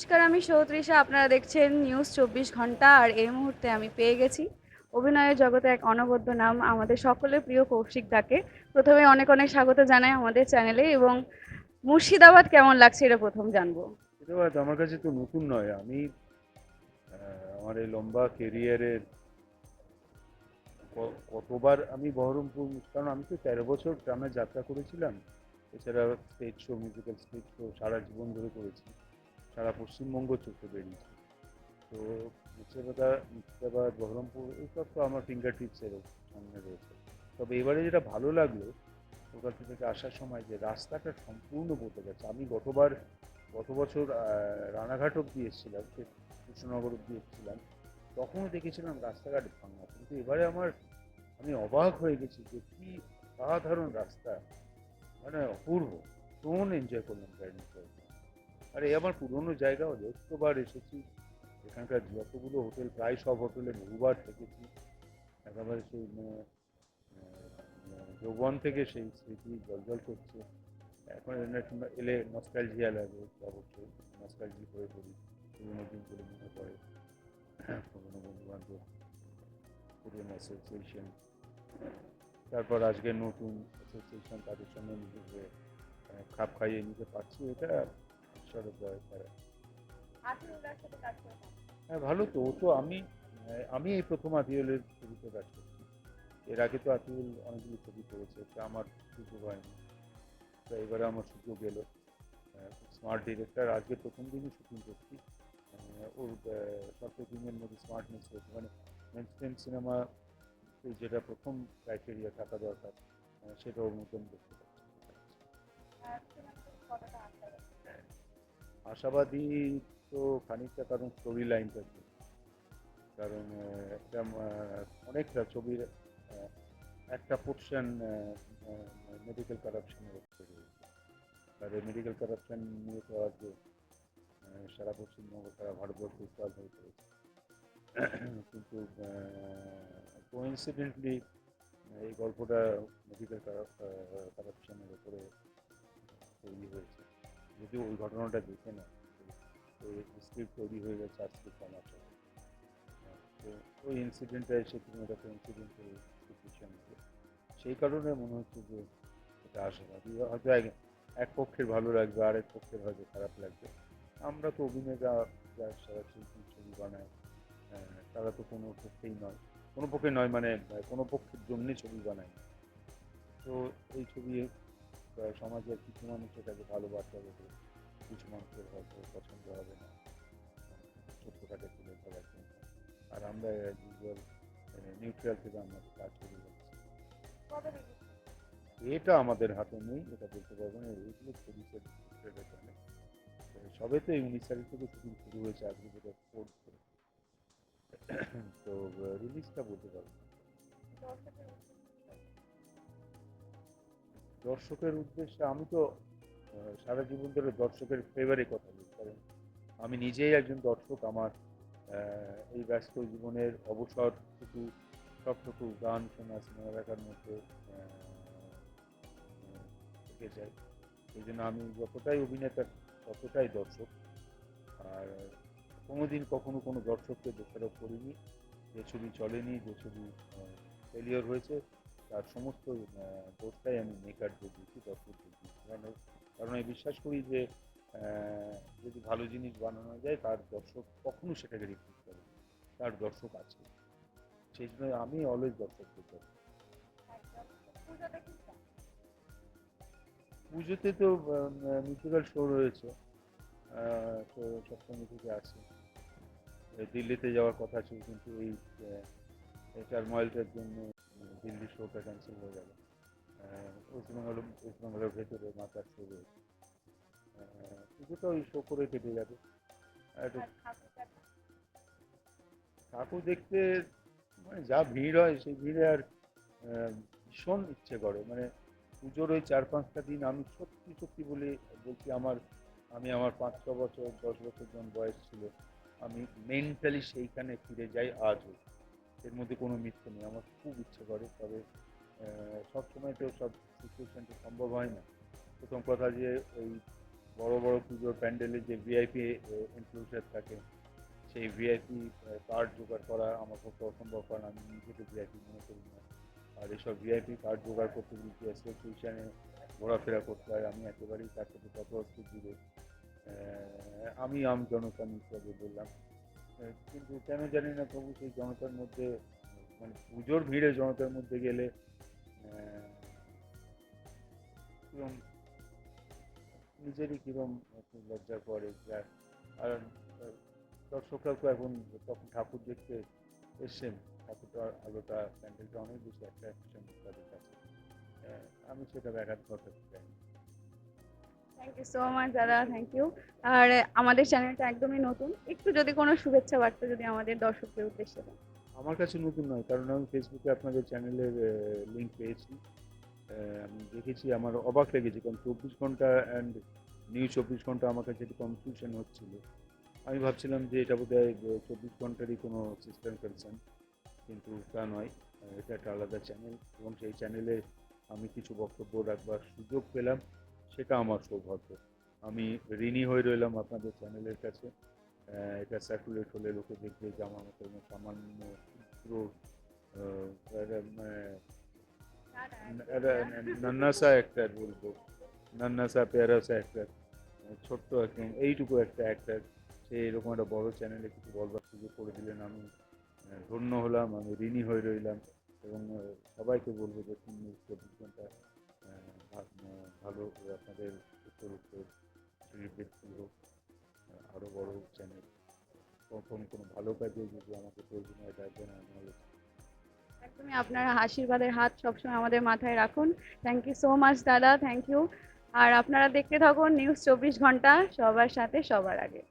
নমস্কার, আমি সৌত্রিষা আপনারা দেখছেন নিউজ চব্বিশ ঘণ্টা, আর এই মুহূর্তে আমি পেয়ে গেছি অভিনয়ের জগতে এক অনবদ্য নাম আমাদের সকলের প্রিয় কৌশিক দাকে। প্রথমে অনেক অনেক স্বাগত জানাই আমাদের চ্যানেলে, এবং মুর্শিদাবাদ কেমন লাগছে এটা প্রথম জানব। এটা বাদ আমার কাছে তো নতুন নয়। আমি আমার এই লম্বা কেরিয়ারের কতবার আমি বহরমপুর, কারণ আমি তো তেরো বছর গ্রামে যাত্রা করেছিলাম। এছাড়া stage show musical stage show সারা জীবন ধরে করেছি। সারা পশ্চিমবঙ্গ চলতে বেরিয়েছি। তো মুর্শিদাবাদ মুর্শিদাবাদ, বহরমপুর, এইসব তো আমার ফিঙ্গার টিপসের সামনে রয়েছে। তবে এবারে যেটা ভালো লাগল, কলকাতা থেকে আসার সময় যে রাস্তাটা সম্পূর্ণ বদলে গেছে। আমি গতবার, গত বছর রানাঘাট অব্দি এসেছিলাম কৃষ্ণনগর অব্দি এসেছিলাম। তখনও দেখেছিলাম রাস্তাঘাট ভাঙা। কিন্তু এবারে আমার, আমি অবাক হয়ে গেছি যে কি সাধারণ রাস্তা। মানে অপূর্ব। ভীষণ এনজয় করলাম জার্নি আর আমার পুরনো জায়গা যতবার এসেছি। এখানকার যতগুলো হোটেল প্রায় সব হোটেলে বহুবার থেকেছি। একেবারে সেই মানে, যৌবন থেকে সেই স্মৃতি জলজল করছে। এখন এলে নস্টালজিয়া লাগে অবশ্যই নস্টালজি হয়ে পড়ি। পুরোনো দিনগুলো মনে পড়ে। পুরোনো বন্ধু বান্ধব পুরোনো অ্যাসোসিয়েশন তারপর আজকে নতুন অ্যাসোসিয়েশন তাদের সঙ্গে নিজেকে খাপ খাইয়ে নিতে পারছি। এটা দয়া করা হ্যাঁ ভালো তো। ও তো আমি আমি এই প্রথম আতিউলের ছবিতে কাজ করছি। এর আগে তো আতিউল অনেকগুলো ছবি করেছে এটা আমার সুযোগ হয়নি। তো এবারে আমার সুযোগ এলো। স্মার্ট ডিরেক্টর আজকে প্রথম দিনই শুটিং করছি। আহ, ওর শর্ট ফিল্মের মধ্যে স্মার্টনেস রয়েছে মানে মেন স্ট্রিম সিনেমা যেটা প্রথম ক্রাইটেরিয়া থাকা দরকার সেটা ওর মতন দেখতে পাচ্ছি। আশাবাদী তো খানিকটা কারণ স্টোরি লাইনটা কারণ একটা অনেকটা ছবির একটা পোর্শন মেডিকেল কারাপশনের উপরে রয়েছে। আর এই মেডিকেল কারাপশন নিয়ে তো আজ সারা পশ্চিমবঙ্গ, সারা ভারতবর্ষ উত্তাল হয়ে পড়েছে। কিন্তু কোইন্সিডেন্টলি এই গল্পটা মেডিকেল যদিও ওই ঘটনাটা দেখে না তো স্ক্রিপ্ট তৈরি হয়ে গেছে আজকে আগে। হ্যাঁ, তো ওই ইনসিডেন্টটা এসে তুমি একটা ইনসিডেন্টের হয়ে সেই কারণে মনে হচ্ছে যে এটা আশাবাদী হয়তো এক পক্ষের ভালো লাগবে আর এক পক্ষের হয়তো খারাপ লাগবে আমরা তো অভিনেতা যার সারা শিল্পী ছবি বানায় আহ, তারা তো কোনো পক্ষেই নয় কোনো পক্ষে নয় মানে কোনো পক্ষের জন্যে ছবি বানায়। তো এই ছবি সমাজের কিছু মানুষ এটাকে ভালো বার্তা দেবে কিছু মানুষের হয়তো পছন্দ হবে না। ছোট্টখাটো তুলে ধরার জন্য। আর আমরা ইউজুয়াল নিউট্রাল থেকে আমরা কাজ করে যাচ্ছি। এটা আমাদের হাতে নেই এটা বলতে পারব না। এইগুলো পুলিশের সবে তো এই উনিশ তারিখ থেকে শুটিং শুরু হয়েছে আজকে যেটা ফোর্থ তো রিলিজটা বলতে পারব। দর্শকের উদ্দেশ্যে আমি তো সারা জীবন ধরে দর্শকের ফেভারে কথা বলি, কারণ আমি নিজেই একজন দর্শক, আমার এই ব্যস্ত জীবনের অবসর টুকু সবটুকু গান শোনা, সিনেমা দেখার মধ্যে থেকে যাই এই জন্য আমি যতটাই অভিনেতা, ততটাই দর্শক। আর কোনোদিন কখনো কোনো দর্শককে দোষারোপ করিনি। যে ছবি চলেনি, যে ছবি ফেলিওর হয়েছে তার সমস্ত দোষটাই আমি মেকারদের দিচ্ছি দর্শকদের দিচ্ছি কারণ কারণ আমি বিশ্বাস করি যে যদি ভালো জিনিস বানানো যায়, তার দর্শক কখনো সেটাকে রিপিট করে তার দর্শক আছে। সেই জন্য আমি অলওয়েজ দর্শকদের দর্শক পুজোতে তো মিউজিক্যাল শো রয়েছে। তো সপ্তমী থেকে আছে। দিল্লিতে যাওয়ার কথা ছিল, কিন্তু এই টার্ময়েলটার জন্য দিল্লি শোটা ক্যান্সেল হয়ে গেল। ওয়েস্টবেঙ্গল ওয়েস্টবেঙ্গলের ভেতরে মাতার শো রয়েছে। আহ, পুজোটা ওই শো করে কেটে যাবে। ঠাকুর দেখতে মানে যা ভিড় হয় সেই ভিড়ে আর আহ, ভীষণ ইচ্ছে করে। মানে পুজোর ওই চার পাঁচটা দিন আমি সত্যি সত্যি বলে বলছি আমার আমি আমার পাঁচ ছ বছর দশ বছর যখন বয়স ছিল আমি মেন্টালি সেইখানে ফিরে যাই আজও। এর মধ্যে কোনো মিথ্যে নেই। আমার খুব ইচ্ছে করে, তবে সব সময় তো সব সিচুয়েশনটা সম্ভব হয় না। প্রথম কথা যে ওই বড় বড় পুজোর প্যান্ডেলে যে ভিআইপি ইনক্লুসার থাকে, সেই ভিআইপি কার্ড জোগাড় করা আমার পক্ষে অসম্ভব, কারণ আমি নিজেকে ভিআইপি মনে করি না। আর এসব ভিআইপি কার্ড জোগাড় করতে গেলে জিএসটি টিউশনে ঘোরাফেরা করতে হয়, আমি একেবারেই তার সাথে ততস্থ দূরে। আমি আম জনতা হিসাবে বললাম কিন্তু কেন জানি না তবু সেই জনতার মধ্যে মানে পুজোর ভিড়ে জনতার মধ্যে গেলে কিরম নিজেরই কিরম একটু লজ্জা করে যা আর আহ, দর্শকরাও তো এখন তখন ঠাকুর দেখতে এসছেন ঠাকুরটা আলোটা প্যান্ডেলটা অনেক বেশি অ্যাট্রাকশন তাদের কাছে আমি সেটা ব্যাঘাত ঘটাতে চাই। থ্যাংক ইউ সো মাচ দাদা থ্যাংক ইউ আর আমাদের চ্যানেলটা একদমই নতুন। একটু যদি কোনো শুভেচ্ছা বার্তা যদি আমাদের দর্শকদের উদ্দেশ্যে দেন। আমার কাছে নতুন নয়, কারণ আমি ফেসবুকে আপনাদের চ্যানেলের লিঙ্ক পেয়েছি। আমি দেখেছি, আমার অবাক লেগেছে, কারণ চব্বিশ ঘণ্টা অ্যান্ড নিউজ চব্বিশ ঘণ্টা আমার কাছে একটু কনফিউশন হচ্ছিল। আমি ভাবছিলাম যে এটা বোধ হয় চব্বিশ ঘন্টারই কোনো সিস্টেম কনসার্ন কিন্তু তা নয়। এটা একটা আলাদা চ্যানেল এবং সেই চ্যানেলে আমি কিছু বক্তব্য রাখবার সুযোগ পেলাম। সেটা আমার সৌভাগ্য। আমি ঋণী হয়ে রইলাম আপনাদের চ্যানেলের কাছে। এটা সার্কুলেট হলে লোকে দেখবে যে আমার মতো সামান্য ক্ষুদ্র মানে, নান্নাসা অ্যাক্টার বলব। নান্নাসা পেয়ারাসা অ্যাক্টার ছোট্ট একদম এইটুকু একটা অ্যাক্টার সে এরকম একটা বড় চ্যানেলে কিছু বলবার সুযোগ করে দিলেন। আমি ধন্য হলাম আমি ঋণী হয়ে রইলাম। এবং সবাইকে বলব যে তিন চব্বিশ ঘণ্টা ভালো আপনাদের উত্তর বৃদ্ধি হোক আহ, আরও বড় চ্যানেল কখন কোনো ভালো কাজে যদি আমাকে প্রয়োজন হয় ডাকবেন আমি একদমই আপনার আশীর্বাদের হাত সবসময় আমাদের মাথায় রাখুন। থ্যাংক ইউ সো মাচ দাদা থ্যাংক ইউ আর আপনারা দেখতে থাকুন নিউজ চব্বিশ ঘণ্টা সবার সাথে সবার আগে।